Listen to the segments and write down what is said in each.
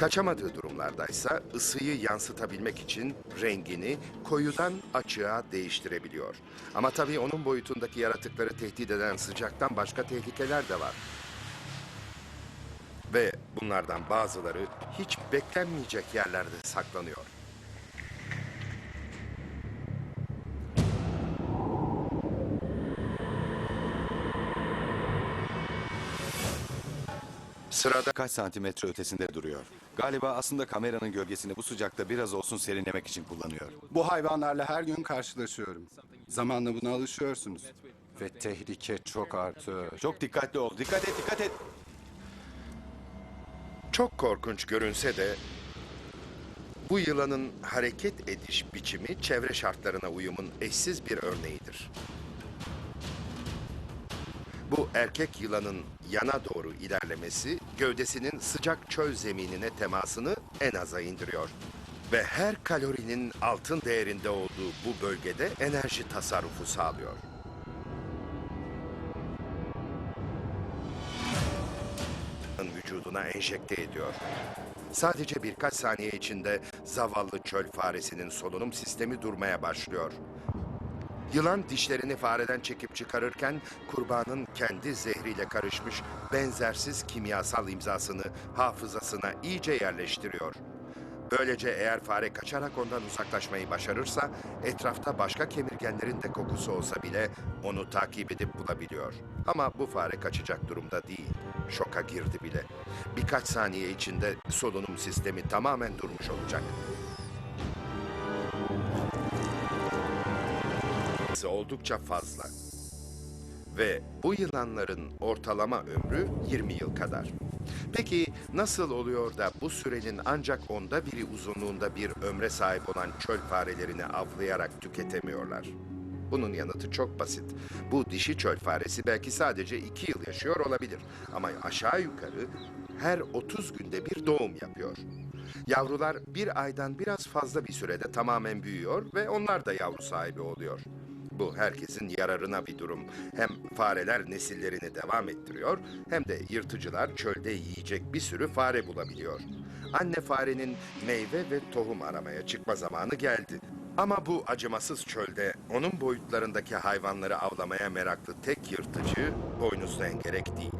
Kaçamadığı durumlardaysa ısıyı yansıtabilmek için rengini koyudan açığa değiştirebiliyor. Ama tabii onun boyutundaki yaratıkları tehdit eden sıcaktan başka tehlikeler de var. Ve bunlardan bazıları hiç beklenmeyecek yerlerde saklanıyor. Sırada Kaç santimetre ötesinde duruyor. Galiba aslında kameranın gölgesini bu sıcakta biraz olsun serinlemek için kullanıyor. Bu hayvanlarla her gün karşılaşıyorum. Zamanla buna alışıyorsunuz. Ve tehlike çok artıyor. Çok dikkatli ol. Dikkat et, dikkat et. Çok korkunç görünse de bu yılanın hareket ediş biçimi çevre şartlarına uyumun eşsiz bir örneğidir. Bu erkek yılanın yana doğru ilerlemesi gövdesinin sıcak çöl zeminine temasını en aza indiriyor. Ve her kalorinin altın değerinde olduğu bu bölgede enerji tasarrufu sağlıyor. vücuduna enjekte ediyor. Sadece birkaç saniye içinde zavallı çöl faresinin solunum sistemi durmaya başlıyor. Yılan dişlerini fareden çekip çıkarırken kurbanın kendi zehriyle karışmış benzersiz kimyasal imzasını hafızasına iyice yerleştiriyor. Böylece eğer fare kaçarak ondan uzaklaşmayı başarırsa etrafta başka kemirgenlerin de kokusu olsa bile onu takip edip bulabiliyor. Ama bu fare kaçacak durumda değil. Şoka girdi bile. Birkaç saniye içinde solunum sistemi tamamen durmuş olacak. Oldukça fazla. Ve bu yılanların ortalama ömrü 20 yıl kadar. Peki nasıl oluyor da bu sürenin ancak onda biri uzunluğunda bir ömre sahip olan çöl farelerini avlayarak tüketemiyorlar? Bunun yanıtı çok basit. Bu dişi çöl faresi belki sadece 2 yıl yaşıyor olabilir. Ama aşağı yukarı her 30 günde bir doğum yapıyor. Yavrular bir aydan biraz fazla bir sürede tamamen büyüyor ve onlar da yavru sahibi oluyor. Bu herkesin yararına bir durum. Hem fareler nesillerini devam ettiriyor hem de yırtıcılar çölde yiyecek bir sürü fare bulabiliyor. Anne farenin meyve ve tohum aramaya çıkma zamanı geldi. Ama bu acımasız çölde onun boyutlarındaki hayvanları avlamaya meraklı tek yırtıcı boynuzlu engerek değil.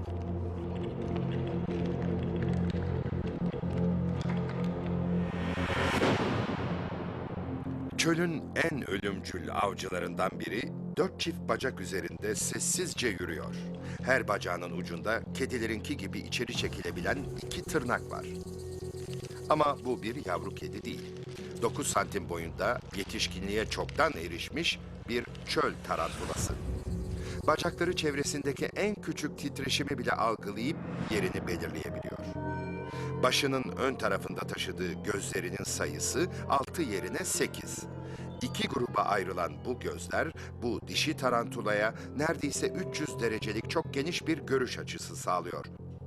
Çölün en ölümcül avcılarından biri dört çift bacak üzerinde sessizce yürüyor. Her bacağının ucunda kedilerinki gibi içeri çekilebilen iki tırnak var. Ama bu bir yavru kedi değil. 9 santim boyunda yetişkinliğe çoktan erişmiş bir çöl tarantulası. Bacakları çevresindeki en küçük titreşimi bile algılayıp yerini belirleyebiliyor. Başının ön tarafında taşıdığı gözlerinin sayısı 6 yerine 8. İki gruba ayrılan bu gözler, bu dişi tarantulaya neredeyse 300 derecelik çok geniş bir görüş açısı sağlıyor.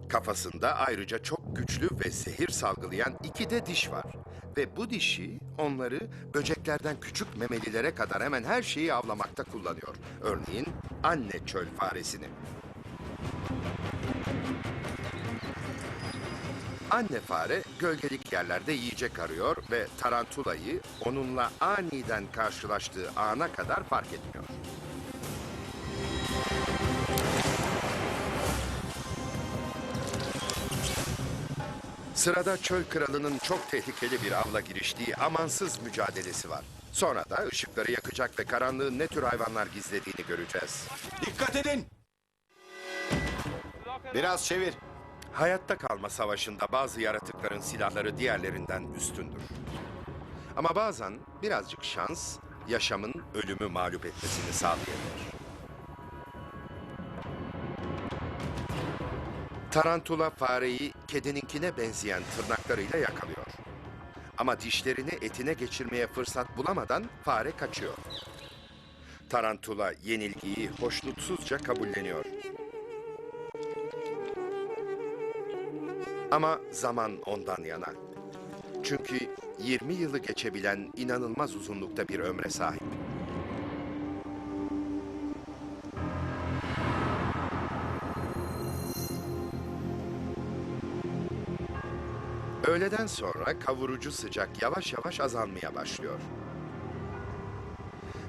Kafasında ayrıca çok güçlü ve zehir salgılayan iki de diş var. Ve bu dişi onları böceklerden küçük memelilere kadar hemen her şeyi avlamakta kullanıyor. Örneğin anne çöl faresini. Anne fare gölgelik yerlerde yiyecek arıyor ve tarantulayı onunla aniden karşılaştığı ana kadar fark etmiyor. Sırada çöl kralının çok tehlikeli bir avla giriştiği amansız mücadelesi var. Sonra da ışıkları yakacak ve karanlığın ne tür hayvanlar gizlediğini göreceğiz. Dikkat edin. Biraz çevir. Hayatta kalma savaşında bazı yaratıkların silahları diğerlerinden üstündür. Ama bazen birazcık şans yaşamın ölümü mağlup etmesini sağlayabilir. Tarantula fareyi kedininkine benzeyen tırnaklarıyla yakalıyor. Ama dişlerini etine geçirmeye fırsat bulamadan fare kaçıyor. Tarantula yenilgiyi hoşnutsuzca kabulleniyor. Ama zaman ondan yana. Çünkü 20 yılı geçebilen inanılmaz uzunlukta bir ömre sahip. Öğleden sonra kavurucu sıcak yavaş yavaş azalmaya başlıyor.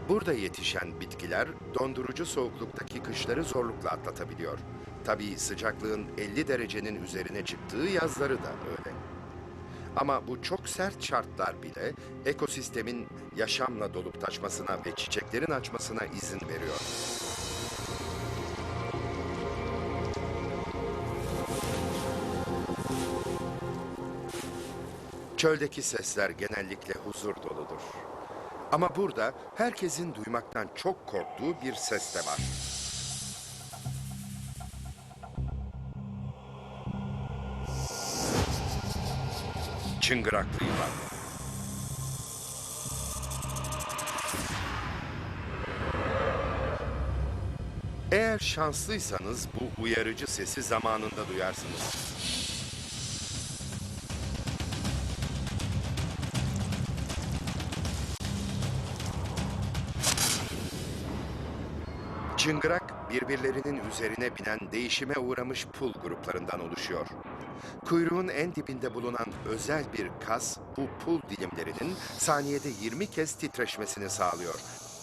Burada yetişen bitkiler dondurucu soğukluktaki kışları zorlukla atlatabiliyor. Tabii sıcaklığın 50 derecenin üzerine çıktığı yazları da öyle. Ama bu çok sert şartlar bile ekosistemin yaşamla dolup taşmasına ve çiçeklerin açmasına izin veriyor. Çöldeki sesler genellikle huzur doludur. Ama burada herkesin duymaktan çok korktuğu bir ses de var. Çıngıraklı yılan. Eğer şanslıysanız bu uyarıcı sesi zamanında duyarsınız. Çıngırak birbirlerinin üzerine binen değişime uğramış pul gruplarından oluşuyor. Kuyruğun en dibinde bulunan özel bir kas bu pul dilimlerinin saniyede 20 kez titreşmesini sağlıyor.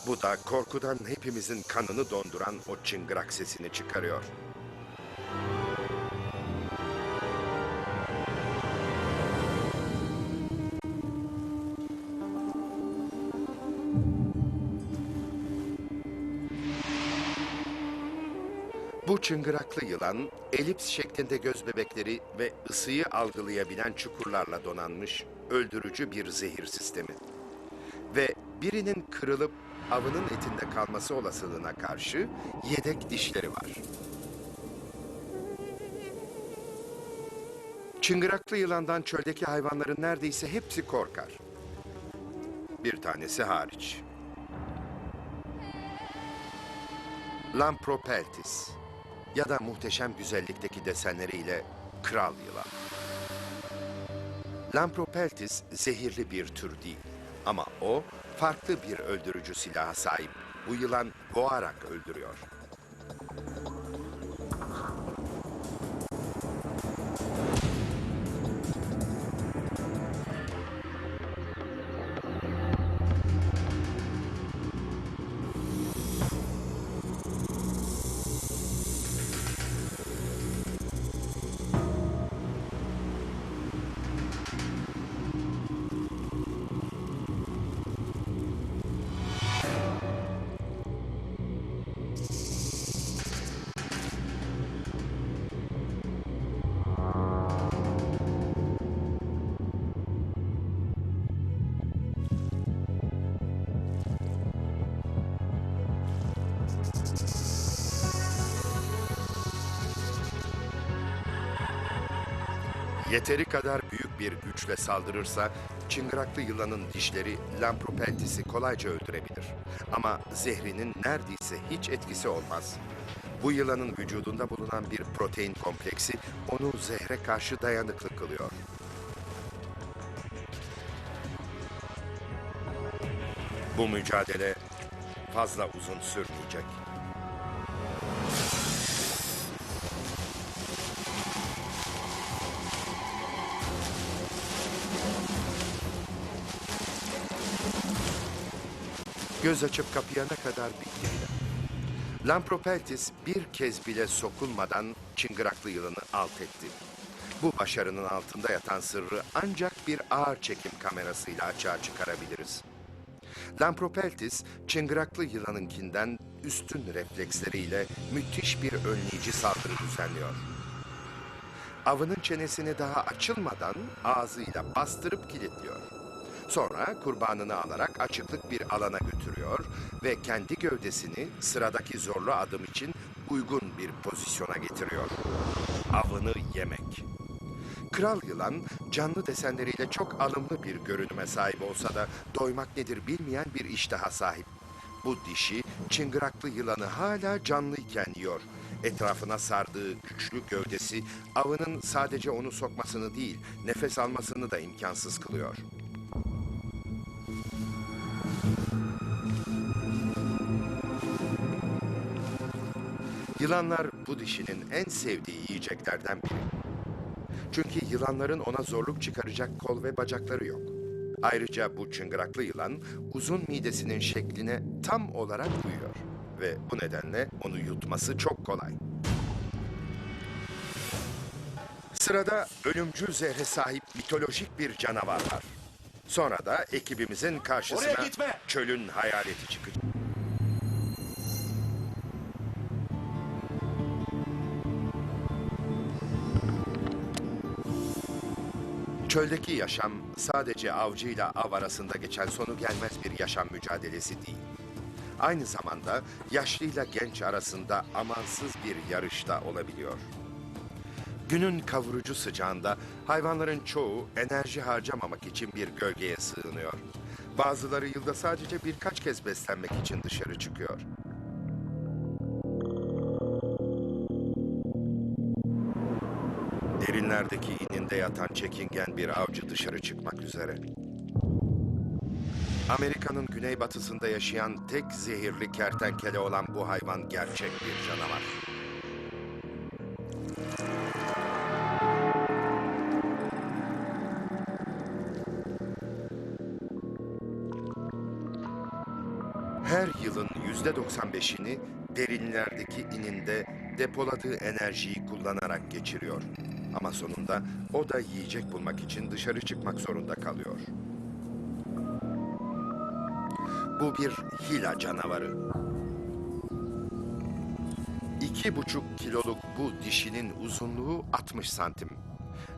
Bu da korkudan hepimizin kanını donduran o çıngırak sesini çıkarıyor. Çıngıraklı yılan elips şeklinde göz bebekleri ve ısıyı algılayabilen çukurlarla donanmış öldürücü bir zehir sistemi. Ve birinin kırılıp avının etinde kalması olasılığına karşı yedek dişleri var. Çıngıraklı yılandan çöldeki hayvanların neredeyse hepsi korkar. Bir tanesi hariç. Lampropeltis ya da muhteşem güzellikteki desenleriyle kral yılan. Lampropeltis zehirli bir tür değil ama o farklı bir öldürücü silaha sahip. Bu yılan boğarak öldürüyor. Yeteri kadar büyük bir güçle saldırırsa çıngıraklı yılanın dişleri Lampropeltis'i kolayca öldürebilir. Ama zehrinin neredeyse hiç etkisi olmaz. Bu yılanın vücudunda bulunan bir protein kompleksi onu zehre karşı dayanıklı kılıyor. Bu mücadele fazla uzun sürmeyecek. Göz açıp kapayana kadar bitti bile. Lampropeltis bir kez bile sokulmadan çıngıraklı yılanı alt etti. Bu başarının altında yatan sırrı ancak bir ağır çekim kamerasıyla açığa çıkarabiliriz. Lampropeltis, çıngıraklı yılanınkinden üstün refleksleriyle müthiş bir önleyici saldırı düzenliyor. Avının çenesini daha açılmadan ağzıyla bastırıp kilitliyor. Sonra kurbanını alarak açıklık bir alana götürüyor ve kendi gövdesini sıradaki zorlu adım için uygun bir pozisyona getiriyor. Avını yemek. Kral yılan canlı desenleriyle çok alımlı bir görünüme sahip olsa da doymak nedir bilmeyen bir iştaha sahip. Bu dişi çıngıraklı yılanı hala canlıyken yiyor. Etrafına sardığı güçlü gövdesi avının sadece onu sokmasını değil nefes almasını da imkansız kılıyor. Yılanlar bu dişinin en sevdiği yiyeceklerden biri. Çünkü yılanların ona zorluk çıkaracak kol ve bacakları yok. Ayrıca bu çıngıraklı yılan uzun midesinin şekline tam olarak uyuyor. Ve bu nedenle onu yutması çok kolay. Sırada ölümcül zehre sahip mitolojik bir canavar var. Sonra da ekibimizin karşısına çölün hayaleti çıkacak. Çöldeki yaşam sadece avcıyla av arasında geçen sonu gelmez bir yaşam mücadelesi değil. Aynı zamanda yaşlıyla genç arasında amansız bir yarışta olabiliyor. Günün kavurucu sıcağında hayvanların çoğu enerji harcamamak için bir gölgeye sığınıyor. Bazıları yılda sadece birkaç kez beslenmek için dışarı çıkıyor. Derinlerdeki ininde yatan çekingen bir avcı dışarı çıkmak üzere. Amerika'nın güneybatısında yaşayan tek zehirli kertenkele olan bu hayvan gerçek bir canavar. Her yılın yüzde 95'ini derinlerdeki ininde depoladığı enerjiyi kullanarak geçiriyor. Ama sonunda o da yiyecek bulmak için dışarı çıkmak zorunda kalıyor. Bu bir hila canavarı. İki buçuk kiloluk bu dişinin uzunluğu 60 santim.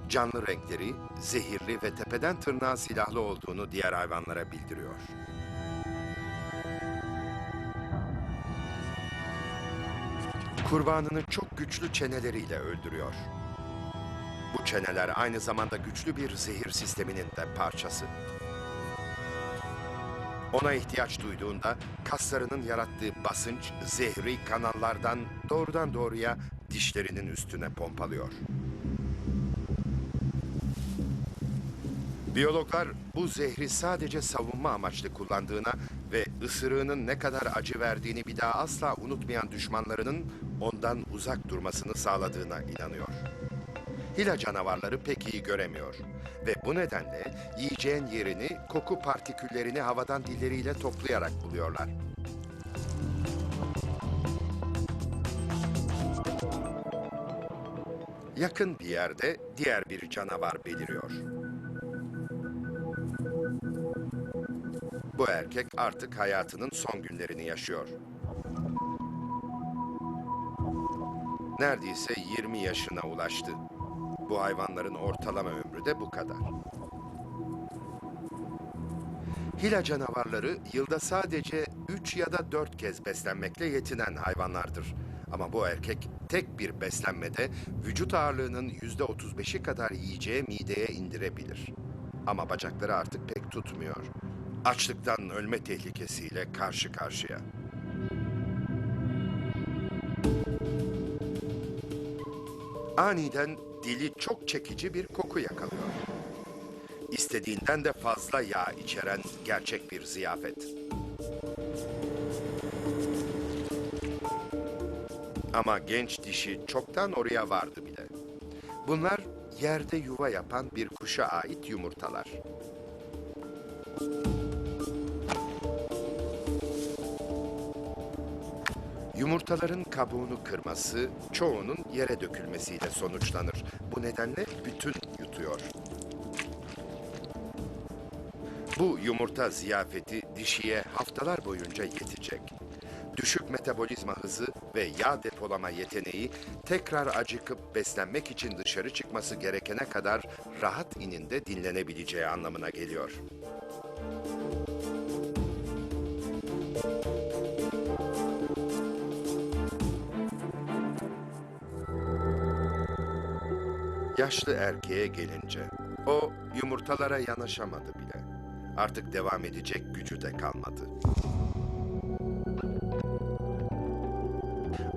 Canlı renkleri, zehirli ve tepeden tırnağa silahlı olduğunu diğer hayvanlara bildiriyor. Kurbanını çok güçlü çeneleriyle öldürüyor. Bu çeneler aynı zamanda güçlü bir zehir sisteminin de parçası. Ona ihtiyaç duyduğunda kaslarının yarattığı basınç zehri kanallardan doğrudan doğruya dişlerinin üstüne pompalıyor. Biyologlar bu zehri sadece savunma amaçlı kullandığına ve ısırığının ne kadar acı verdiğini bir daha asla unutmayan düşmanlarının ondan uzak durmasını sağladığına inanıyor. Hila canavarları pek iyi göremiyor ve bu nedenle yiyeceğin yerini koku partiküllerini havadan dilleriyle toplayarak buluyorlar. Yakın bir yerde diğer bir canavar beliriyor. Bu erkek artık hayatının son günlerini yaşıyor. Neredeyse 20 yaşına ulaştı. Bu hayvanların ortalama ömrü de bu kadar. Hila canavarları yılda sadece 3 ya da 4 kez beslenmekle yetinen hayvanlardır. Ama bu erkek tek bir beslenmede vücut ağırlığının %35'i kadar yiyeceği mideye indirebilir. Ama bacakları artık pek tutmuyor. Açlıktan ölme tehlikesiyle karşı karşıya. Aniden dili çok çekici bir koku yakalıyor. İstediğinden de fazla yağ içeren gerçek bir ziyafet. Ama genç dişi çoktan oraya vardı bile. Bunlar yerde yuva yapan bir kuşa ait yumurtalar. Yumurtaların kabuğunu kırması çoğunun yere dökülmesiyle sonuçlanır. Bu nedenle bütün yutuyor. Bu yumurta ziyafeti dişiye haftalar boyunca yetecek. Düşük metabolizma hızı ve yağ depolama yeteneği tekrar acıkıp beslenmek için dışarı çıkması gerekene kadar rahat ininde dinlenebileceği anlamına geliyor. Yaşlı erkeğe gelince o yumurtalara yanaşamadı bile. Artık devam edecek gücü de kalmadı.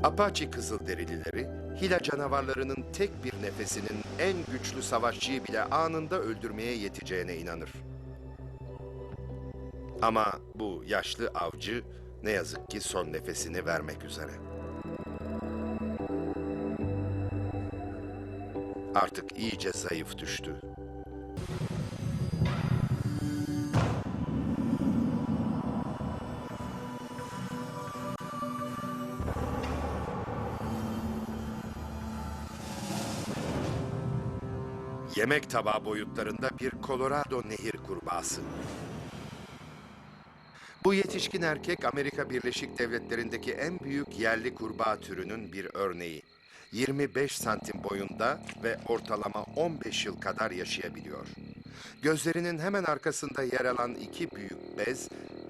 Apache Kızılderilileri, Hila canavarlarının tek bir nefesinin en güçlü savaşçıyı bile anında öldürmeye yeteceğine inanır. Ama bu yaşlı avcı ne yazık ki son nefesini vermek üzere. Artık iyice zayıf düştü. Yemek tabağı boyutlarında bir Colorado nehir kurbağası. Bu yetişkin erkek Amerika Birleşik Devletleri'ndeki en büyük yerli kurbağa türünün bir örneği. 25 santim boyunda ve ortalama 15 yıl kadar yaşayabiliyor. Gözlerinin hemen arkasında yer alan iki büyük bez,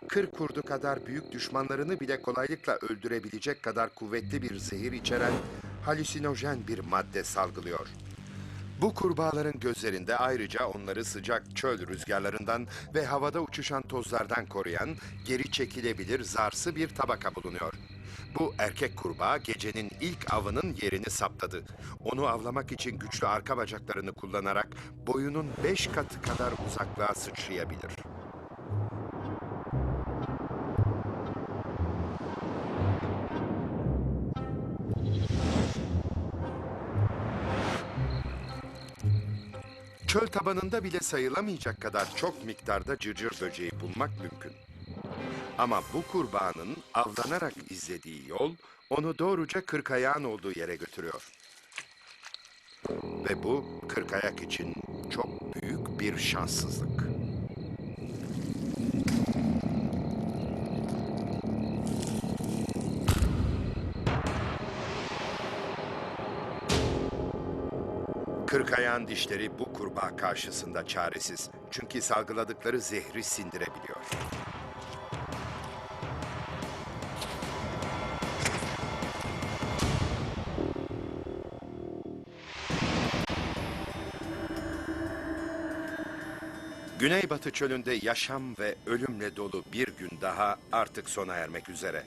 kır kurdu kadar büyük düşmanlarını bile kolaylıkla öldürebilecek kadar kuvvetli bir zehir içeren halüsinojen bir madde salgılıyor. Bu kurbağaların gözlerinde ayrıca onları sıcak çöl rüzgarlarından ve havada uçuşan tozlardan koruyan geri çekilebilir zarsı bir tabaka bulunuyor. Bu erkek kurbağa gecenin ilk avının yerini saptadı. Onu avlamak için güçlü arka bacaklarını kullanarak boyunun beş katı kadar uzaklığa sıçrayabilir. Çöl tabanında bile sayılamayacak kadar çok miktarda cırcır böceği bulmak mümkün. Ama bu kurbağanın avlanarak izlediği yol onu doğruca kırkayağın olduğu yere götürüyor. Ve bu kırkayak için çok büyük bir şanssızlık. Kırkayağın dişleri bu kurbağa karşısında çaresiz. Çünkü salgıladıkları zehri sindirebiliyor. Güneybatı çölünde yaşam ve ölümle dolu bir gün daha artık sona ermek üzere.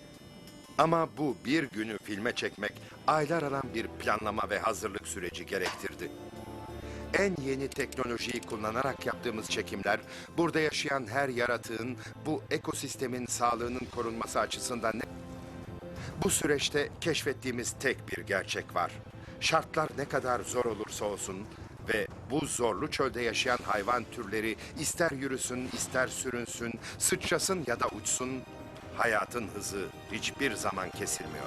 Ama bu bir günü filme çekmek aylar alan bir planlama ve hazırlık süreci gerektirdi. En yeni teknolojiyi kullanarak yaptığımız çekimler, burada yaşayan her yaratığın, bu ekosistemin sağlığının korunması açısından ne... Bu süreçte keşfettiğimiz tek bir gerçek var. Şartlar ne kadar zor olursa olsun ve bu zorlu çölde yaşayan hayvan türleri ister yürüsün, ister sürünsün, sıçrasın ya da uçsun, hayatın hızı hiçbir zaman kesilmiyor.